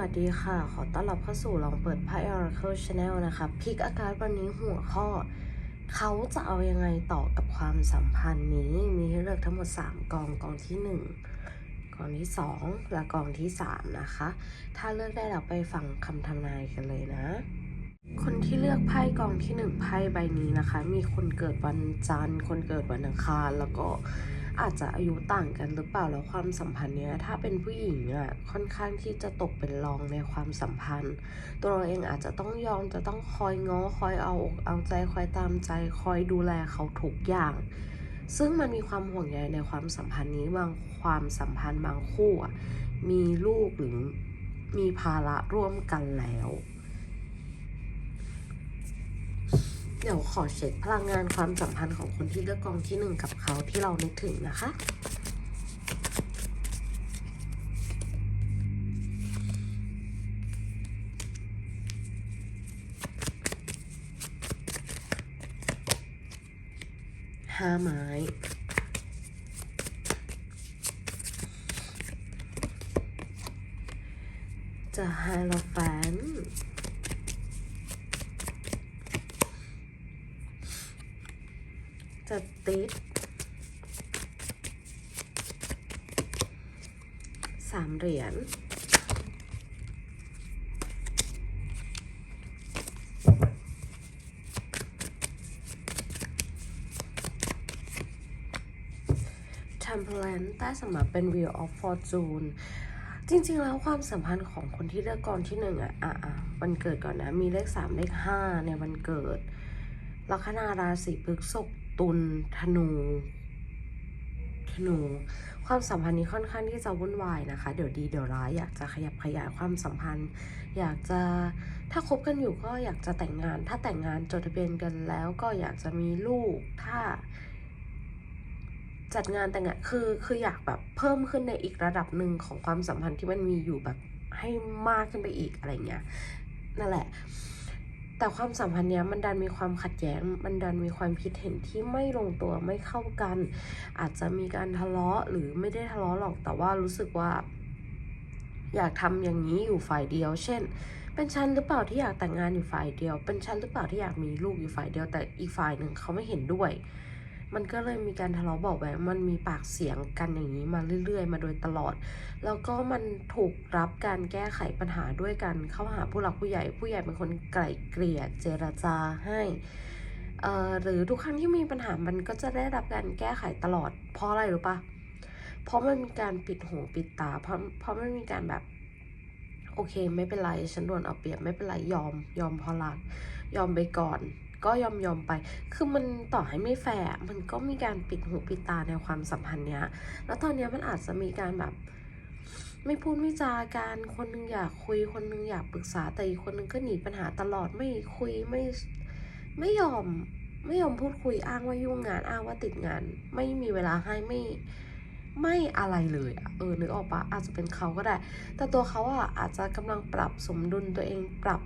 วัสดีค่ะ ขอต้อนรับเข้าสู่ลองเปิดไพ่ Oracle Channel นะคะพิกอากาศวันนี้หัวข้อ เขาจะเอายังไงต่อกับความสัมพันธ์นี้ มีให้เลือกทั้งหมด 3 กอง กองที่ 1 กองที่ 2 และกองที่ 3 นะคะ ถ้าเลือกได้เราไปฟังคำทำนายกันเลยนะ คนที่เลือกไพ่กองที่หนึ่งไพ่ใบนี้นะคะ มีคนเกิดวันจันทร์ คนเกิดวันอังคาร แล้วก็ อาจจะอายุต่างกันหรือเปล่าแล้วความสัมพันธ์เนี้ยถ้าเป็นผู้หญิงอะค่อนข้างที่จะตกเป็นรองในความสัมพันธ์ ตัวเราเองอาจจะต้องยอมจะต้องคอยง้อคอยเอาอกเอาใจคอยตามใจคอยดูแลเขาทุกอย่าง ซึ่งมันมีความห่วงใยในความสัมพันธ์นี้บางความสัมพันธ์บางคู่อะมีลูกหรือมีภาระร่วมกันแล้ว เดี๋ยวขอเช็คพลังงานความสัมพันธ์ของคนที่เลือกกองที่หนึ่งกับเขาที่เรานึกถึงนะคะ ห้าไม้ จะไฮโลแฟน จะติด สามเหรียญ Temperance ใต้สมัครเป็น Wheel of Fortune จริงๆ แล้วความสัมพันธ์ของคนที่เลือกกองที่หนึ่งอะอะอะวันเกิดก่อนนะ มีเลขสามเลขห้าในวันเกิด ลัคนาราศีพฤษภตุลธนู ธนู ความสัมพันธ์นี้ค่อนข้างที่จะวุ่นวายนะคะ เดี๋ยวดีเดี๋ยวร้ายอยากจะขยับขยายความสัมพันธ์ อยากจะถ้าคบกันอยู่ก็อยากจะแต่งงาน ถ้าแต่งงานจดทะเบียนกันแล้วก็อยากจะมีลูกถ้า จัดงานแต่งงานคือคืออยากแบบเพิ่มขึ้นในอีกระดับหนึ่งของความสัมพันธ์ที่มันมีอยู่แบบให้มากขึ้นไปอีกอะไรเงี้ยนั่นแหละ แต่ความสัมพันธ์เนี้ยมันดันมีความขัดแย้ง มันดันมีความคิดเห็นที่ไม่ลงตัวไม่เข้ากัน อาจจะมีการทะเลาะหรือไม่ได้ทะเลาะหรอกแต่ว่ารู้สึกว่า อยากทำอย่างนี้อยู่ฝ่ายเดียว เช่น เป็นฉันหรือเปล่าที่อยากแต่งงานอยู่ฝ่ายเดียว เป็นฉันหรือเปล่าที่อยากมีลูกอยู่ฝ่ายเดียว แต่อีกฝ่ายหนึ่งเขาไม่เห็นด้วย มันก็เลยมีการทะเลาะเบาะแวงมันมีปากเสียงกันอย่างนี้มาเรื่อย ๆ มาโดยตลอด แล้วก็มันถูกรับการแก้ไขปัญหาด้วยกันเข้าหาผู้หลักผู้ใหญ่ ผู้ใหญ่เป็นคนไกล่เกลี่ยเจรจาให้หรือทุกครั้งที่มีปัญหามันก็จะได้รับการแก้ไขตลอด เพราะอะไรรู้ปะเพราะมันมีการปิดหูปิดตา เพราะเพราะมันมีการแบบโอเค ไม่เป็นไร ฉันโดนเอาเปรียบไม่เป็นไรยอม ยอมพอรักยอมไปก่อน ก็ยอมยอมไป คือมันต่อให้ไม่แฟร์มันก็มีการปิดหูปิดตาในความสัมพันธ์เนี้ย แล้วตอนเนี้ยมันอาจจะมีการแบบ ไม่พูดไม่จากันคนหนึงอยากคุยคนหนึงอยากปรึกษาแต่อีกคนหนึงก็หนีปัญหาตลอดไม่คุยไม่ไม่ยอมไม่ยอมพูดคุยอ้างว่ายุ่งงานอ้างว่าติดงาน ไม่มีเวลาให้ไม่ไม่อะไรเลยอะเออนึกออกปะอาจจะเป็นเขาก็ได้ แต่ตัวเขาอะอาจจะกำลังปรับสมดุลตัวเองปรับ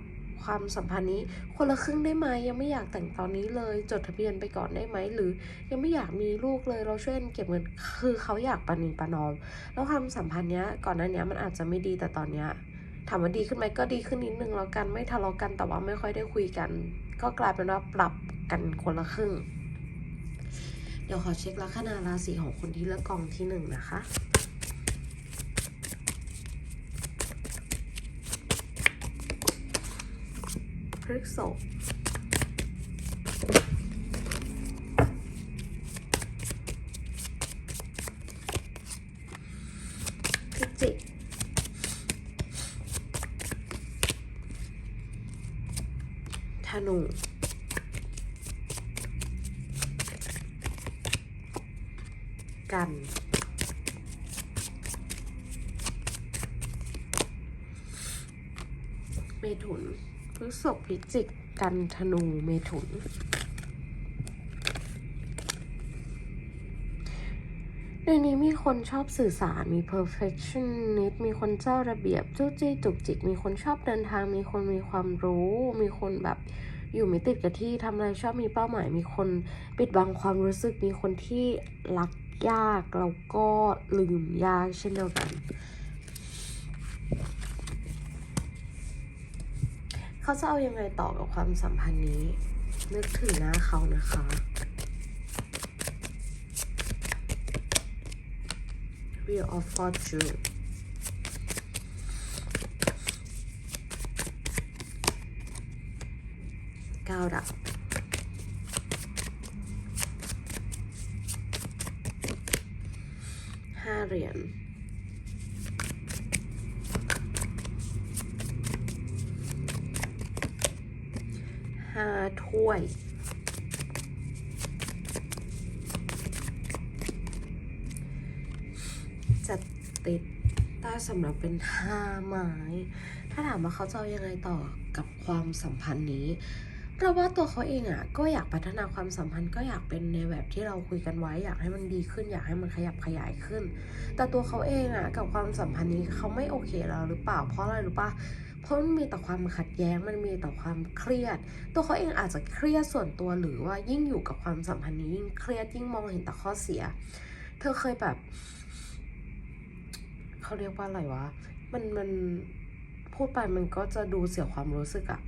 ความสัมพันธ์นี้ คนละครึ่งได้ไหมยังไม่อยากแต่งตอนนี้เลย จดทะเบียนไปก่อนได้ไหมหรือ ยังไม่อยากมีลูกเลยเราช่วยเก็บเงินคือเขาอยากปณีปนอม แล้วความสัมพันธ์เนี้ยก่อนหน้าเนี้ยมันอาจจะไม่ดีแต่ตอนเนี้ยถามว่าดีขึ้นไหมก็ดีขึ้นนิดนึงแล้วกันไม่ทะเลาะกันแต่ว่าไม่ค่อยได้คุยกัน ก็กลายเป็นว่าปรับกันคนละครึ่ง เดี๋ยวขอเช็คลัคนาราศีของคนที่เลือกกองที่หนึ่งนะคะ พฤกษภพิจิก ธนู กัน เมถุนพฤษภพิ จิก กันธนูเมถุน ในนี้มีคนชอบสื่อสาร มี perfectionist มีคนเจ้าระเบียบจู้จี้จุกจิก มีคนชอบเดินทาง มีคนมีความรู้ มีคนแบบอยู่ไม่ติดกับที่ทำอะไรชอบมีเป้าหมาย มีคนปิดบังความรู้สึก มีคนที่รักยากแล้วก็ลืมยากเช่นเดียวกัน เขาจะเอาอยังไงต่อกับความสัมพันธ์นี้ นึกถึงหน้าเขานะคะ Wheel of Fortune เก้าดับห้าเหรียญ ห้าถ้วยจะติดใต้สำหรับเป็นห้าไม้ ถ้าถามว่าเขาจะยังไงต่อกับความสัมพันธ์นี้เราว่าตัวเขาเองอะก็อยากพัฒนาความสัมพันธ์ก็อยากเป็นในแบบที่เราคุยกันไว้อยากให้มันดีขึ้น อยากให้มันขยับขยายขึ้น แต่ตัวเขาเองอะกับความสัมพันธ์นี้เขาไม่โอเคแล้วหรือเปล่าเพราะอะไรรู้ป่ะ เพราะมันมีแต่ความขัดแย้งมันมีแต่ความเครียด ตัวเขาเองอาจจะเครียดส่วนตัวหรือว่ายิ่งอยู่กับความสัมพันธ์นี้ยิ่งเครียดยิ่งมองเห็นแต่ข้อเสีย เธอเคยแบบเขาเรียกว่าอะไรวะมันมันพูดไปมันก็จะดูเสียความรู้สึกอะ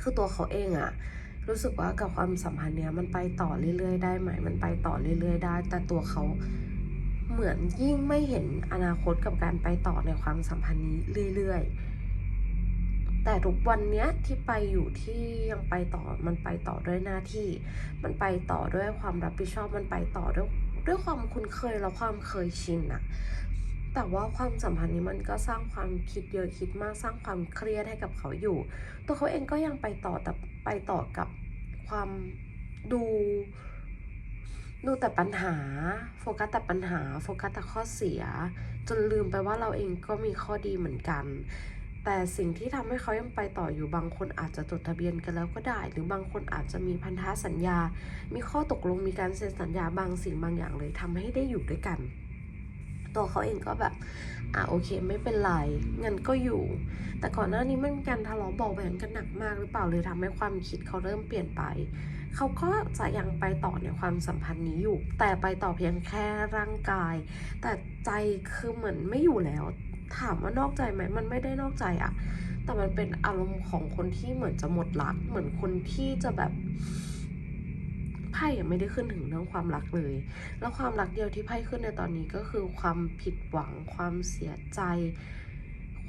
คือตัวเขาเองอะรู้สึกว่ากับความสัมพันธ์เนี้ยมันไปต่อเรื่อยๆ ได้ไหม มันไปต่อเรื่อยๆ ได้ แต่ตัวเขาเหมือนยิ่งไม่เห็นอนาคตกับการไปต่อในความสัมพันธ์นี้เรื่อย ๆ แต่ทุกวันเนี้ยที่ไปอยู่ที่ยังไปต่อมันไปต่อด้วยหน้าที่ มันไปต่อด้วยความรับผิดชอบมันไปต่อด้วยด้วยความคุ้นเคยและความเคยชินอะแต่ว่าความสัมพันธ์นี้มันก็สร้างความคิดเยอะคิดมากสร้างความเครียดให้กับเขาอยู่ ตัวเขาเองก็ยังไปต่อแต่ไปต่อกับความดูดูแต่ปัญหา โฟกัสแต่ปัญหา โฟกัสแต่ข้อเสีย จนลืมไปว่าเราเองก็มีข้อดีเหมือนกัน แต่สิ่งที่ทำให้เขายังไปต่ออยู่บางคนอาจจะจดทะเบียนกันแล้วก็ได้ หรือบางคนอาจจะมีพันธสัญญา มีข้อตกลงมีการเซ็นสัญญาบางสิ่งบางอย่างเลยทำให้ได้อยู่ด้วยกัน ตัวเขาเองก็แบบอะโอเคไม่เป็นไรงั้นก็อยู่ แต่ก่อนหน้านี้มันมีการทะเลาะเบาแหวงกันหนักมากหรือเปล่าเลยทำให้ความคิดเขาเริ่มเปลี่ยนไป เขาก็จะยังไปต่อในความสัมพันธ์นี้อยู่ แต่ไปต่อเพียงแค่ร่างกาย แต่ใจคือเหมือนไม่อยู่แล้ว ถามว่านอกใจไหมมันไม่ได้นอกใจอะแต่มันเป็นอารมณ์ของคนที่เหมือนจะหมดรัก เหมือนคนที่จะแบบไพ่ยังไม่ได้ขึ้นถึงเรื่องความรักเลย แล้วความรักเดียวที่ไพ่ขึ้นในตอนนี้ก็คือความผิดหวัง ความเสียใจ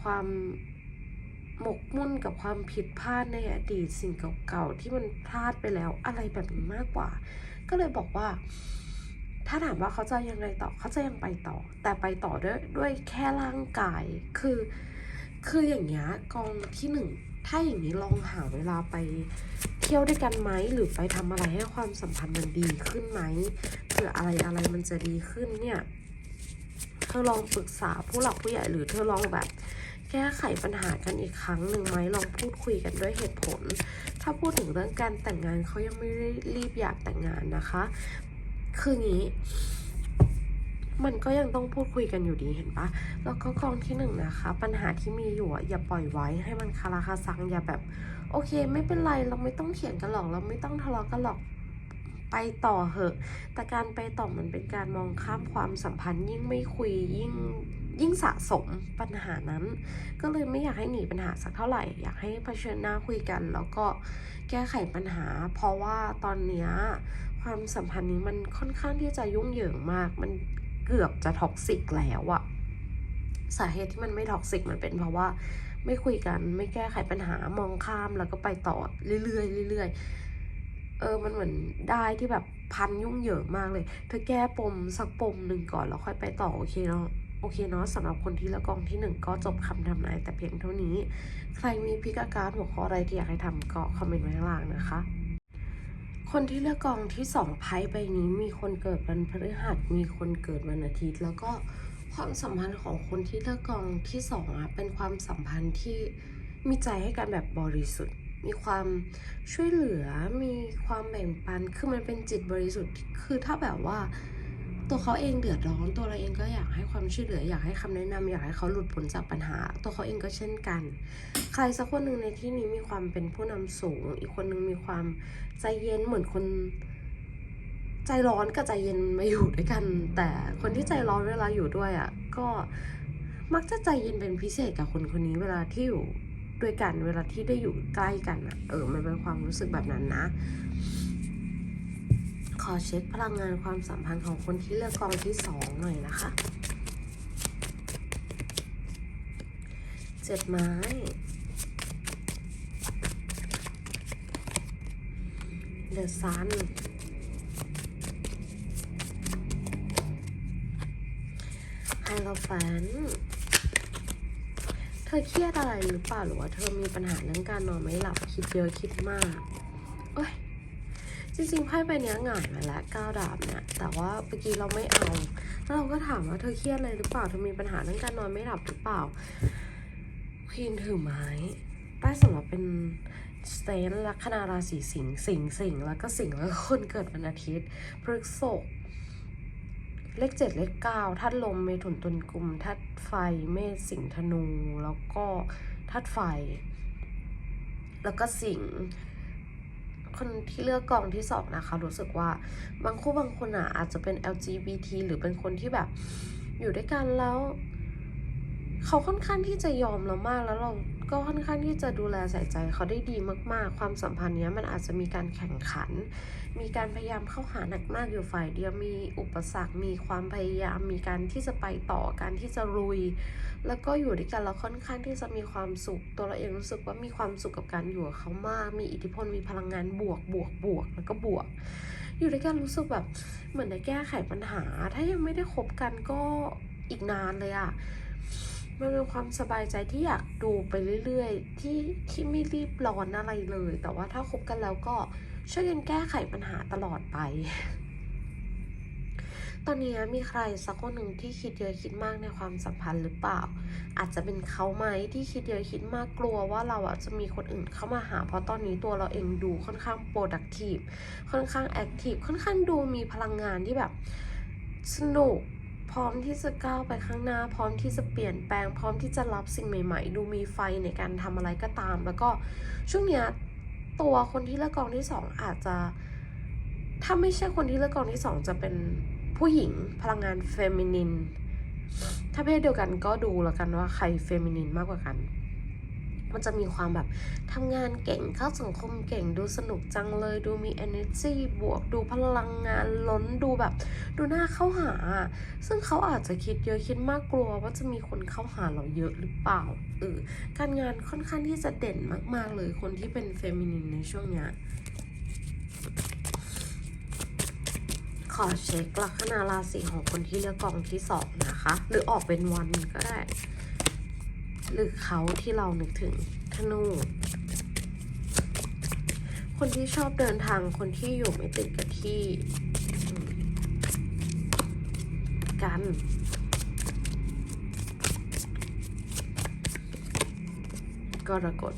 ความหมกมุ่นกับความผิดพลาดในอดีตสิ่งเก่าๆที่มันพลาดไปแล้วอะไรแบบนี้มากกว่า ก็เลยบอกว่า ถ้าถามว่าเขาจะยังไงต่อเขาจะยังไปต่อ แต่ไปต่อด้วยด้วยแค่ร่างกาย คือ คืออย่างเงี้ยกองที่หนึ่งถ้าอย่างนี้ลองหาเวลาไปเที่ยวด้วยกันไหมหรือไปทำอะไรให้ความสัมพันธ์มันดีขึ้นไหมเผื่ออะไรอะไรมันจะดีขึ้นเนี่ย เธอลองปรึกษาผู้หลักผู้ใหญ่หรือเธอลองแบบ แก้ไขปัญหากันอีกครั้งหนึ่งไหมลองพูดคุยกันด้วยเหตุผล ถ้าพูดถึงเรื่องการแต่งงานเขายังไม่ได้รีบอยากแต่งงานนะคะ คืองี้ มันก็ยังต้องพูดคุยกันอยู่ดีเห็นปะแล้วก็กองที่หนึ่งนะคะ ปัญหาที่มีอยู่อย่าปล่อยไว้ให้มันคาราคาซังอย่าแบบ โอเค ไม่เป็นไรเราไม่ต้องเถียงกันหรอกเราไม่ต้องทะเลาะกันหรอกไปต่อเหอะ แต่การไปต่อมันเป็นการมองข้ามความสัมพันธ์ ยิ่งไม่คุยยิ่งยิ่งสะสมปัญหานั้น ก็เลยไม่อยากให้หนีปัญหาสักเท่าไหร่ อยากให้เผชิญหน้าคุยกัน แล้วก็แก้ไขปัญหา เพราะว่าตอนเนี้ย ความสัมพันธ์นี้มันค่อนข้างที่จะยุ่งเหยิงมาก มันเกือบจะท็อกซิกแล้วอะสาเหตุที่มันไม่ท็อกซิกมันเป็นเพราะว่าไม่คุยกันไม่แก้ไขปัญหามองข้ามแล้วก็ไปต่อเรื่อยๆเรื่อยๆเออมันเหมือนได้ที่แบบพันยุ่งเหยิงมากเลย เธอแก้ปมสักปมหนึ่งก่อนแล้วค่อยไปต่อโอเคเนาะโอเคเนาะสำหรับคนที่ลือกองที่หนึ่งก็จบคำทำนายแต่เพียงเท่านี้ ใครมีพิกอาการหัวข้ออะไรที่อยากให้ทำก็คอมเมนต์ไว้ข้างล่างนะคะ คนที่เลือกกองที่สองไพ่ใบนี้มีคนเกิดวันพฤหัสมีคนเกิดวันอาทิตย์ แล้วก็ความสัมพันธ์ของคนที่เลือกกองที่สองอะเป็นความสัมพันธ์ที่มีใจให้กันแบบบริสุทธิ์ มีความช่วยเหลือมีความแบ่งปันคือมันเป็นจิตบริสุทธิ์คือถ้าแบบว่า ตัวเขาเองเดือดร้อนตัวเราเองก็อยากให้ความช่วยเหลืออยากให้คำแนะนำอยากให้เขาหลุดพ้นจากปัญหา ตัวเขาเองก็เช่นกัน ใครสักคนหนึ่งในที่นี้มีความเป็นผู้นำสูง อีกคนหนึ่งมีความใจเย็นเหมือนคนใจร้อนกับใจเย็นมาอยู่ด้วยกัน แต่คนที่ใจร้อนเวลาอยู่ด้วยอะก็มักจะใจเย็นเป็นพิเศษกับคนคนนี้เวลาที่อยู่ด้วยกันเวลาที่ได้อยู่ใกล้กันอะเออมันเป็นความรู้สึกแบบนั้นนะ ขอเช็คพลังงานความสัมพันธ์ของคนที่เลือกกองที่สองหน่อยนะคะเจ็ดไม้ เดอะซันไฮโลแฟนเธอเครียดอะไรหรือเปล่าหรือว่าเธอมีปัญหาเรื่องการนอนไม่หลับคิดเยอะคิดมาก จริงๆไพ่ใบนี้หงายมาแล้วก้าวดาบเนี่ย แต่ว่าเมื่อกี้เราไม่เอา แล้วเราก็ถามว่าเธอเครียดอะไรหรือเปล่า เธอมีปัญหาเรื่องการนอนไม่หลับหรือเปล่า ควีนถือไม้ใต้สำหรับเป็นสเตนลัคนาราศีสิงห์สิงห์สิงห์แล้วก็สิงห์แล้วก็คนเกิดวันอาทิตย์พฤษภเลขเจ็ดเลขเก้าธาตุลมเมถุนตุลกุมธาตุไฟเมษสิงห์ธนู แล้วก็ธาตุไฟ แล้วก็สิงห์ คนที่เลือกกองที่สองนะคะ รู้สึกว่าบางคู่บางคนอะอาจจะเป็น LGBT หรือเป็นคนที่แบบ อยู่ด้วยกันแล้ว เขาค่อนข้างที่จะยอมเรามากแล้วเรา ก็ค่อนข้างที่จะดูแลใส่ใจเขาได้ดีมากๆ ความสัมพันธ์เนี้ยมันอาจจะมีการแข่งขัน มีการพยายามเข้าหาหนักมากอยู่ฝ่ายเดียว มีอุปสรรค มีความพยายาม มีการที่จะไปต่อ การที่จะลุย แล้วก็อยู่ด้วยกันแล้วค่อนข้างที่จะมีความสุข ตัวเราเองรู้สึกว่ามีความสุขกับการอยู่กับเขามาก มีอิทธิพล มีพลังงานบวก บวก บวก แล้วก็บวก อยู่ด้วยกันรู้สึกแบบเหมือนได้แก้ไขปัญหา ถ้ายังไม่ได้คบกันก็อีกนานเลยอะ มันเป็นความสบายใจที่อยากดูไปเรื่อยๆ ที่ที่ไม่รีบร้อนอะไรเลย แต่ว่าถ้าคบกันแล้วก็ช่วยกันแก้ไขปัญหาตลอดไป ตอนนี้มีใครสักคนหนึ่งที่คิดเยอะคิดมากในความสัมพันธ์หรือเปล่า อาจจะเป็นเขาไหมที่คิดเยอะคิดมากกลัวว่าเราอะจะมีคนอื่นเข้ามาหา เพราะตอนนี้ตัวเราเองดูค่อนข้าง productive ค่อนข้าง active ค่อนข้างดูมีพลังงานที่แบบสนุก พร้อมที่จะก้าวไปข้างหน้า พร้อมที่จะเปลี่ยนแปลง พร้อมที่จะรับสิ่งใหม่ ๆ ดูมีไฟในการทำอะไรก็ตาม แล้วก็ช่วงเนี้ยตัวคนที่เลือกกองที่สองอาจจะถ้าไม่ใช่คนที่เลือกกองที่สองจะเป็นผู้หญิงพลังงานเฟมินินถ้าเพศเดียวกันก็ดูแล้วกันว่าใครเฟมินินมากกว่ากัน มันจะมีความแบบทำงานเก่งเข้าสังคมเก่งดูสนุกจังเลย ดูมี energy บวกดูพลังงานล้นดูแบบ ดูหน้าเข้าหา ซึ่งเขาอาจจะคิดเยอะคิดมากกลัวว่าจะมีคนเข้าหาเราเยอะหรือเปล่าเออการงานค่อนข้างที่จะเด่นมากๆเลยคนที่เป็นเฟมินินในช่วงเนี้ยขอเช็คลัคนาราศีของคนที่เลือกกองที่สองนะคะ หรือออกเป็นวันก็ได้ หรือเขาที่เรานึกถึงธนู คนที่ชอบเดินทางคนที่อยู่ไม่ติดกับที่ กันกรกฎ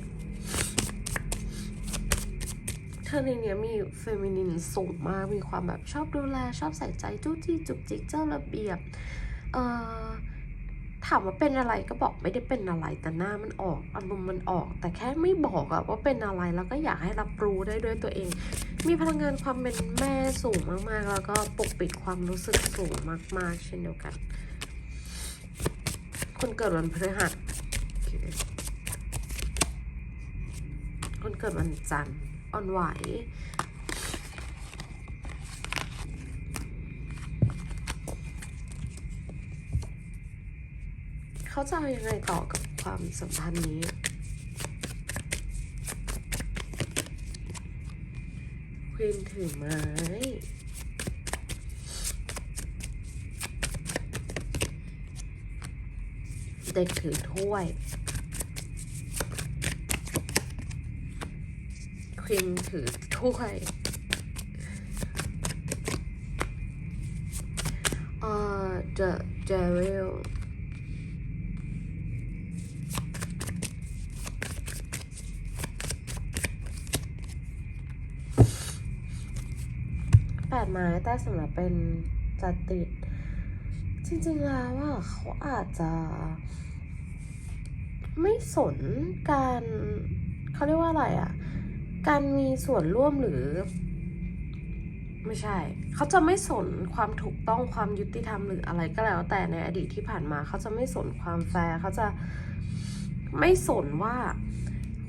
เธอในเนี้ยมีเฟมินินสูงมาก มีความแบบชอบดูแล ชอบใส่ใจจู้จี้จุกจิกเจ้าระเบียบ เอ่อ ถามว่าเป็นอะไรก็บอกไม่ได้เป็นอะไรแต่หน้ามันออกอารมณ์มันออก แต่แค่ไม่บอกอะว่าเป็นอะไรแล้วก็อยากให้รับรู้ได้ด้วยตัวเอง มีพลังงานความเป็นแม่สูงมากๆ แล้วก็ปกปิดความรู้สึกสูงมาก ๆ เช่นเดียวกัน คนเกิดวันพฤหัสคนเกิดวันจันทร์อ่อนไหว เขาจะยังไงต่อกับความสัมพันธ์นี้ ควีนถือไม้เด็กถือถ้วยควีนถือถ้วยเอ่อ the devil แปดไม้แต่สำหรับเป็นจัดติด จริงๆแล้วว่าเขาอาจจะ ไม่สนการเขาเรียกว่าอะไรอะ การมีส่วนร่วมหรือ ไม่ใช่ เขาจะไม่สนความถูกต้องความยุติธรรมหรืออะไรก็แล้ว แต่ในอดีตที่ผ่านมา เขาจะไม่สนความแฟร์เขาจะไม่สนว่า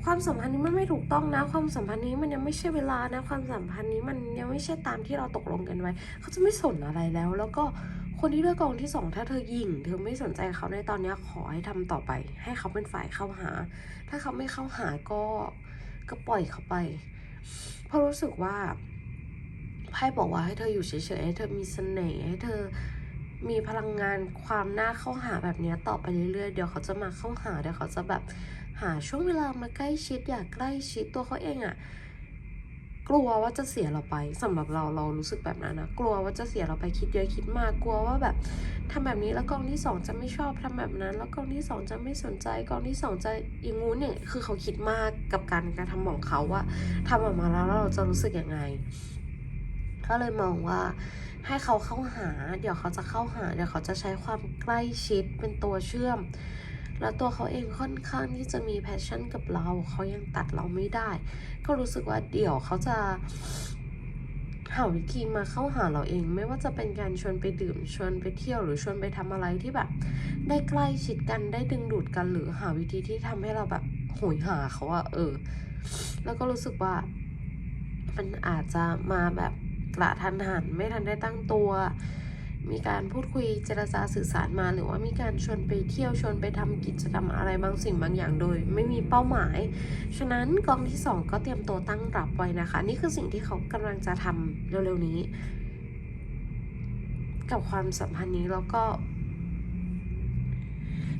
ความสัมพันธ์นี้มันไม่ถูกต้องนะ ความสัมพันธ์นี้มันยังไม่ใช่เวลานะ ความสัมพันธ์นี้มันยังไม่ใช่ตามที่เราตกลงกันไว้ เขาจะไม่สนอะไรแล้ว แล้วก็คนที่เลือกกองที่สองถ้าเธอยิงเธอไม่สนใจเขาในตอนนี้ขอให้ทำต่อไป ให้เขาเป็นฝ่ายเข้าหา ถ้าเขาไม่เข้าหาก็ก็ปล่อยเขาไป เพราะรู้สึกว่าไพ่บอกว่าให้เธออยู่เฉยๆให้เธอมีเสน่ห์ให้เธอมีพลังงานความน่าเข้าหาแบบนี้ต่อไปเรื่อยๆ เดี๋ยวเขาจะมาเข้าหา เดี๋ยวเขาจะแบบ หาช่วงเวลามาใกล้ชิดอยากใกล้ชิดตัวเขาเองอะกลัวว่าจะเสียเราไปสำหรับเราเรารู้สึกแบบนั้นนะกลัวว่าจะเสียเราไปคิดเยอะคิดมากกลัวว่าแบบทำแบบนี้แล้วกองที่สองจะไม่ชอบทำแบบนั้น แล้วกองที่สองจะไม่สนใจกองที่สองจะอย่างงู้นอย่างนี้คือเขาคิดมากกับการการะทำของเขาว่าทำออกมาแล้วเราจะรู้สึกยังไงก็เลยมองว่าให้เขาเข้าหา เดี๋ยวเขาจะเข้าหา เดี๋ยวเขาจะใช้ความใกล้ชิดเป็นตัวเชื่อม แล้วตัวเขาเองค่อนข้างที่จะมีแพชชั่นกับเรา เขายังตัดเราไม่ได้ ก็รู้สึกว่าเดี๋ยวเขาจะหาวิธีมาเข้าหาเราเอง ไม่ว่าจะเป็นการชวนไปดื่มชวนไปเที่ยวหรือชวนไปทำอะไรที่แบบ ได้ใกล้ชิดกันได้ดึงดูดกันหรือหาวิธีที่ทำให้เราแบบโหยหาเขาอะเออ แล้วก็รู้สึกว่า มันอาจจะมาแบบกระทันหันไม่ทันได้ตั้งตัว มีการพูดคุยเจรจาสื่อสารมา หรือว่ามีการชวนไปเที่ยวชวนไปทำกิจกรรมอะไรบางสิ่งบางอย่างโดย ไม่มีเป้าหมาย ฉะนั้นกองที่สองก็เตรียมตัวตั้งรับไว้นะคะ นี่คือสิ่งที่เขากำลังจะทำเร็วๆนี้ กับความสัมพันธ์นี้แล้วก็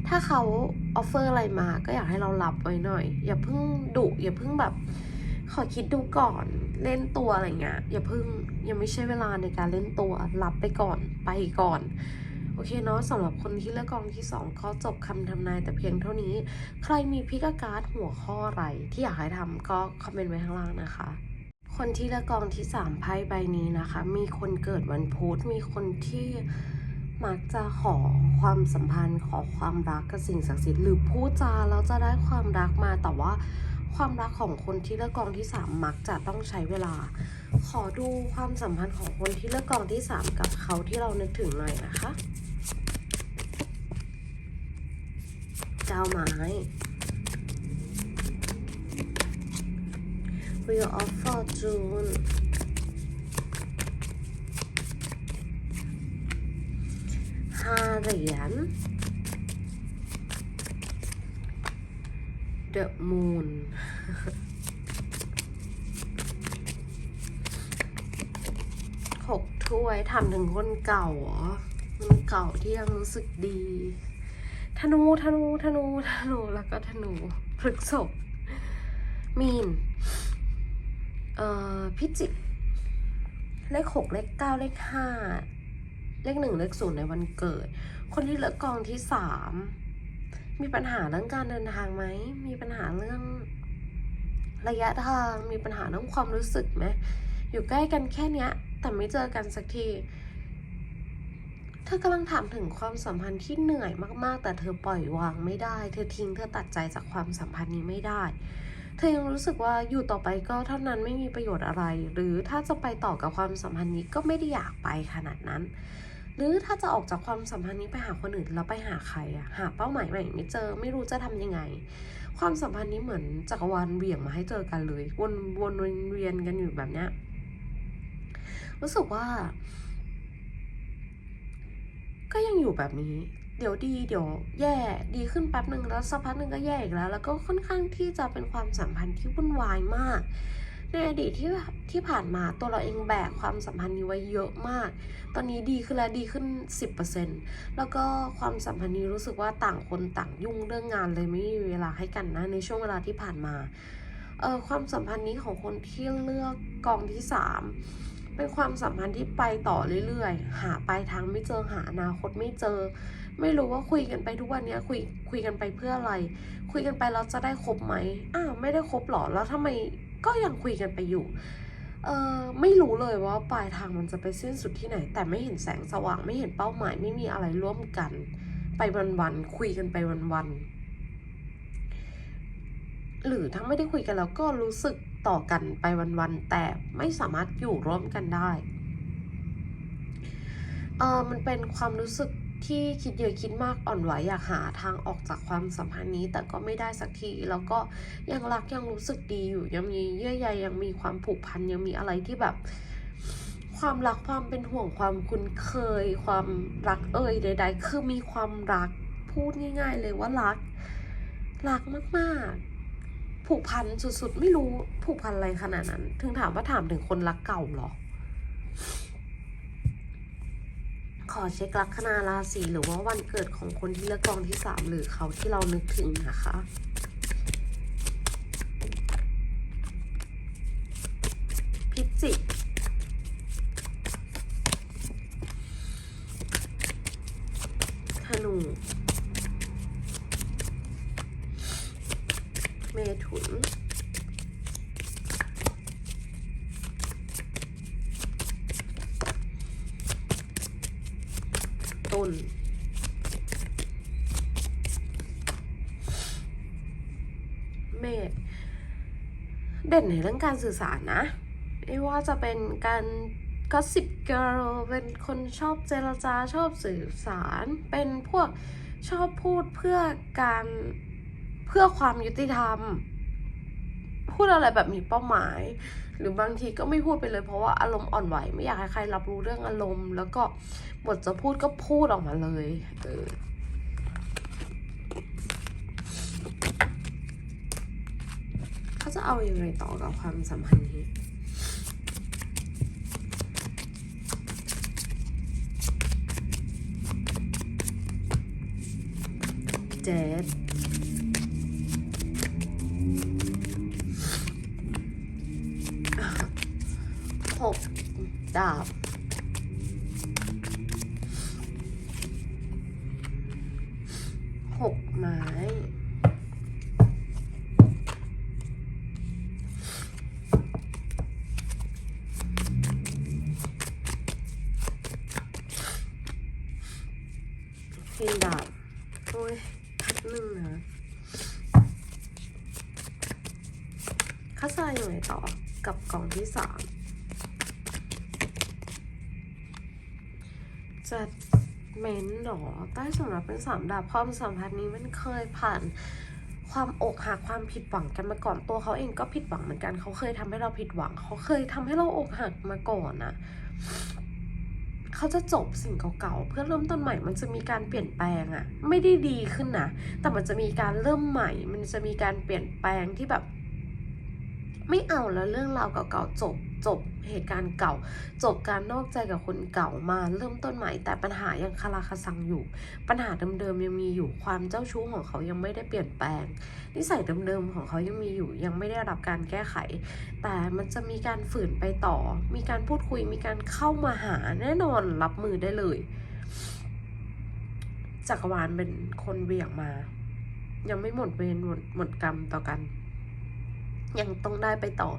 ถ้าเขาออฟเฟอร์อะไรมาก็อยากให้เรารับไว้หน่อย อย่าเพิ่งดุอย่าเพิ่งแบบ ขอคิดดูก่อนเล่นตัวอะไรเงี้ยอย่าเพิ่งยังไม่ใช่เวลาในการเล่นตัวรับไปก่อนไปก่อนโอเคเนาะสำหรับคนที่เลือกกองที่ 2 ก็จบคำทำนายแต่เพียงเท่านี้ ใครมีพิกาการ์ดหัวข้ออะไร ที่อยากให้ทำก็คอมเมนต์ไว้ข้างล่างนะคะ คนที่เลือกกองที่3ไพ่ใบนี้นะคะ มีคนเกิดวันพุธมีคนที่มักจะขอความสัมพันธ์ขอความรักกับสิ่งศักดิ์สิทธิ์หรือพูดจาแล้วจะได้ความรักมาแต่ว่า ความรักของคนที่เลือกกองที่ 3 มักจะต้องใช้เวลา ขอดูความสัมพันธ์ของคนที่เลือกกองที่ 3 กับเขาที่เรานึกถึงหน่อยนะคะ เจ้าไม้ Wheel of Fortune ห้าเหรียญ The Moon หกถ้วยทำถึงคนเก่าเหรอคนเก่าที่ยังรู้สึกดี ธนู ธนู ธนู ธนู แล้วก็ธนูพฤกษบมีน เอ่อ พิจิก เลขหกเลขเก้าเลขห้าเลขหนึ่งเลขศูนย์ในวันเกิด คนที่เลือกกองที่สาม มีปัญหาเรื่องการเดินทางไหม มีปัญหาเรื่องระยะทาง มีปัญหาเรื่องความรู้สึกไหม อยู่ใกล้กันแค่เนี้ย แต่ไม่เจอกันสักที เธอกำลังถามถึงความสัมพันธ์ที่เหนื่อยมากๆ แต่เธอปล่อยวางไม่ได้ เธอทิ้ง เธอตัดใจจากความสัมพันธ์นี้ไม่ได้ เธอยังรู้สึกว่าอยู่ต่อไปก็เท่านั้นไม่มีประโยชน์อะไร หรือถ้าจะไปต่อกับความสัมพันธ์นี้ก็ไม่ได้อยากไปขนาดนั้น หรือถ้าจะออกจากความสัมพันธ์นี้ไปหาคนอื่นแล้วไปหาใครอะหาเป้าหมายใหม่ไม่เจอไม่รู้จะทำยังไง ความสัมพันธ์นี้เหมือนจักรวาลเหวี่ยงมาให้เจอกันเลย วนวนเวียนกันอยู่แบบเนี้ยรู้สึกว่า ก็ยังอยู่แบบนี้ เดี๋ยวดีเดี๋ยวแย่ดีขึ้นแป๊บหนึ่งแล้วสักพักหนึ่งก็แย่อีกแล้ว แล้วก็ค่อนข้างที่จะเป็นความสัมพันธ์ที่วุ่นวายมาก ในอดีตที่ที่ผ่านมาตัวเราเองแบกความสัมพันธ์นี้ไว้เยอะมาก ตอนนี้ดีขึ้นแล้วดีขึ้น 10%แล้วก็ความสัมพันธ์นี้รู้สึกว่าต่างคนต่างยุ่งเรื่องงานเลยไม่มีเวลาให้กันนะในช่วงเวลาที่ผ่านมาเออความสัมพันธ์นี้ของคนที่เลือกกองที่สามเป็นความสัมพันธ์ที่ไปต่อเรื่อยๆ หาปลายทางไม่เจอหาอนาคตไม่เจอ ไม่รู้ว่าคุยกันไปทุกวันนี้คุยคุยกันไปเพื่ออะไร คุยกันไปแล้วจะได้คบไหมอ้าวไม่ได้คบหรอแล้วทำไม ก็ยังคุยกันไปอยู่ เออไม่รู้เลยว่าปลายทางมันจะไปสิ้นสุดที่ไหน แต่ไม่เห็นแสงสว่างไม่เห็นเป้าหมาย ไม่มีอะไรร่วมกัน ไปวันๆคุยกันไปวันๆหรือถ้าไม่ได้คุยกันแล้วก็รู้สึกต่อกันไปวันๆแต่ไม่สามารถอยู่ร่วมกันได้เออมันเป็นความรู้สึก ที่คิดเยอะคิดมากอ่อนไหวอยากหาทางออกจากความสัมพันธ์นี้ แต่ก็ไม่ได้สักที แล้วก็ยังรักยังรู้สึกดีอยู่ ยังมีเยื่อใยยังมีความผูกพันยังมีอะไรที่แบบ ความรักความเป็นห่วงความคุ้นเคย ความรักเอ่ยใด ๆ คือมีความรักพูดง่าย ๆ เลยว่ารัก รักมากๆ ผูกพันสุดๆ ไม่รู้ผูกพันอะไรขนาดนั้น ถึงถามว่าถามถึงคนรักเก่าเหรอ ขอเช็คลัคนาราศีหรือว่าวันเกิดของคนที่เลือกกองที่สามหรือเขาที่เรานึกถึงนะคะพิจิกธนูเมถุน ตุลเมษเด่นในเรื่องการสื่อสารนะไม่ว่าจะเป็นการก็สิบเกิลเป็นคนชอบเจรจาชอบสื่อสาร เป็นพวกชอบพูดเพื่อการเพื่อความยุติธรรม พูดอะไรแบบมีเป้าหมาย หรือบางทีก็ไม่พูดไปเลย เพราะว่าอารมณ์อ่อนไหว ไม่อยากให้ใครรับรู้เรื่องอารมณ์ แล้วก็บทจะพูดก็พูดออกมาเลยเออเขาจะเอาอยัางไงต่อกับความสัมพันธ์นี้ นึ่งนะข้าซายยังไงต่อกับกล่องที่สามจะเม้นหรอใต้สำรับเป็นสามดาบความสัมพันธ์นี้มันเคยผ่านความอกหักความผิดหวังกันมาก่อนตัวเขาเองก็ผิดหวังเหมือนกัน เขาเคยทำให้เราผิดหวัง เขาเคยทำให้เราอกหักมาก่อนอะ เขาจะจบสิ่งเก่าๆ เพื่อเริ่มต้นใหม่มันจะมีการเปลี่ยนแปลงอะไม่ได้ดีขึ้นนะแต่มันจะมีการเริ่มใหม่ มันจะมีการเปลี่ยนแปลงที่แบบ ไม่เอาแล้วเรื่องราวเก่าๆจบ จบเหตุการณ์เก่า จบการนอกใจกับคนเก่ามาเริ่มต้นใหม่ แต่ปัญหายังคาราคาซังอยู่ ปัญหาเดิมๆยังมีอยู่ความเจ้าชู้ของเขายังไม่ได้เปลี่ยนแปลง นิสัยเดิมๆของเขายังมีอยู่ ยังไม่ได้รับการแก้ไข แต่มันจะมีการฝืนไปต่อ มีการพูดคุยมีการเข้ามาหาแน่นอนรับมือได้เลยจักรวาลเป็นคนเบี่ยงมา ยังไม่หมดเวรหมดหมดกรรมต่อกัน ยังต้องได้ไปต่อ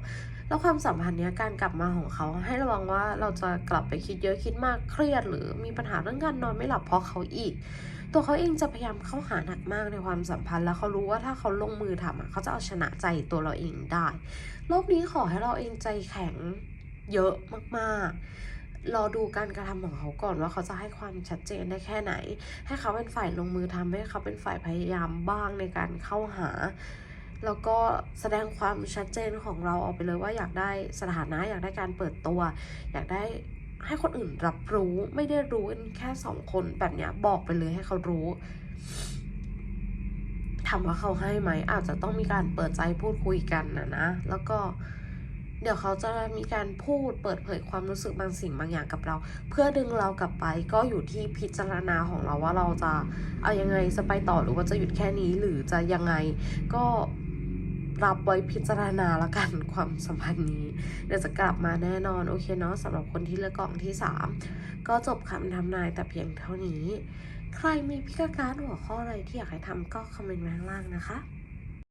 แล้วความสัมพันธ์เนี้ยการกลับมาของเขาให้ระวังว่าเราจะกลับไปคิดเยอะคิดมากเครียด หรือมีปัญหาเรื่องการนอนไม่หลับเพราะเขาอีก ตัวเขาเองจะพยายามเข้าหาหนักมากในความสัมพันธ์ แล้วเขารู้ว่าถ้าเขาลงมือทำอะเขาจะเอาชนะใจตัวเราเองได้รอบนี้ขอให้เราเองใจแข็งเยอะมากๆ รอดูการกระทำของเขาก่อนว่าเขาจะให้ความชัดเจนได้แค่ไหน ให้เขาเป็นฝ่ายลงมือทำให้เขาเป็นฝ่ายพยายามบ้างในการเข้าหา แล้วก็แสดงความชัดเจนของเราออกไปเลยว่าอยากได้สถานะอยากได้การเปิดตัว อยากได้ให้คนอื่นรับรู้ไม่ได้รู้กันแค่สองคนแบบเนี้ยบอกไปเลยให้เขารู้ถามว่าเขาให้ไหมอาจจะต้องมีการเปิดใจพูดคุยกันนะนะ แล้วก็เดี๋ยวเขาจะมีการพูดเปิดเผยความรู้สึกบางสิ่งบางอย่างกับเรา เพื่อดึงเรากลับไปก็อยู่ที่พิจารณาของเราว่าเราจะเอายังไงจะไปต่อหรือว่าจะหยุดแค่นี้หรือจะยังไง ก็ รับไว้พิจารณาละกันความสัมพันธ์นี้ เดี๋ยวจะกลับมาแน่นอนโอเคเนาะสำหรับคนที่เลือกกล่องที่ 3 ก็จบคำทำนายแต่เพียงเท่านี้ ใครมีพิการหัวข้ออะไรที่อยากให้ทำก็คอมเมนต์ไว้ข้างล่างนะคะ